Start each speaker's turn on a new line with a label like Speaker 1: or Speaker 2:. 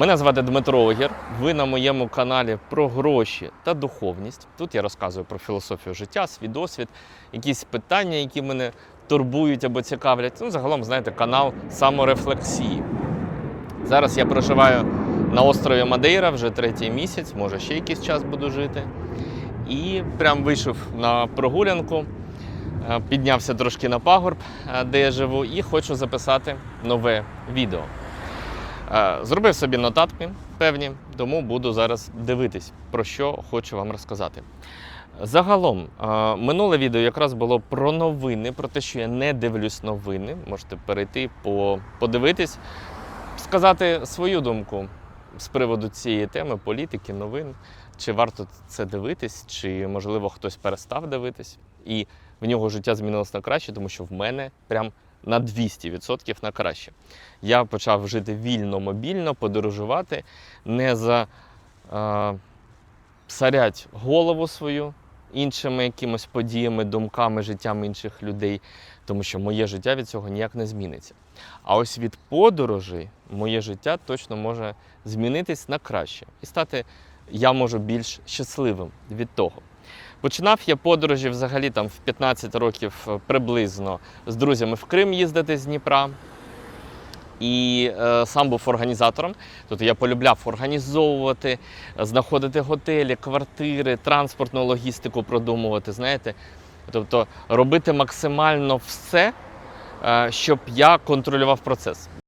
Speaker 1: Мене звати Дмитро Огір. Ви на моєму каналі про гроші та духовність. Тут я розказую про філософію життя, свій досвід, якісь питання, які мене турбують або цікавлять. Ну, загалом, знаєте, канал саморефлексії. Зараз я проживаю на острові Мадейра вже третій місяць, може ще якийсь час буду жити. І прям вийшов на прогулянку, е, піднявся трошки на пагорб, е, де я живу, і хочу записати нове відео. Е, Зробив собі нотатки певні, тому буду зараз дивитись, про що хочу вам розказати. Загалом, е, минуле відео якраз було про новини, про те, що я не дивлюсь новини. Можете перейти, по- подивитись, сказати свою думку з приводу цієї теми, політики, новин. Чи варто це дивитись, чи можливо хтось перестав дивитись, і в нього життя змінилось на краще, тому що в мене прям на 200% на краще. Я почав жити вільно, мобільно, подорожувати, не за е, сарять голову свою іншими якимось подіями, думками, життям інших людей, тому що моє життя від цього ніяк не зміниться. А ось від подорожей моє життя точно може змінитись на краще і стати я можу більш щасливим від того. Починав я подорожі взагалі там в 15 років е, приблизно з друзями в Крим їздити з Дніпра. І е, сам був організатором. Тобто я полюбляв організовувати, е, знаходити готелі, квартири, транспортну логістику продумувати. Знаєте, тобто робити максимально все, е, щоб я контролював процес.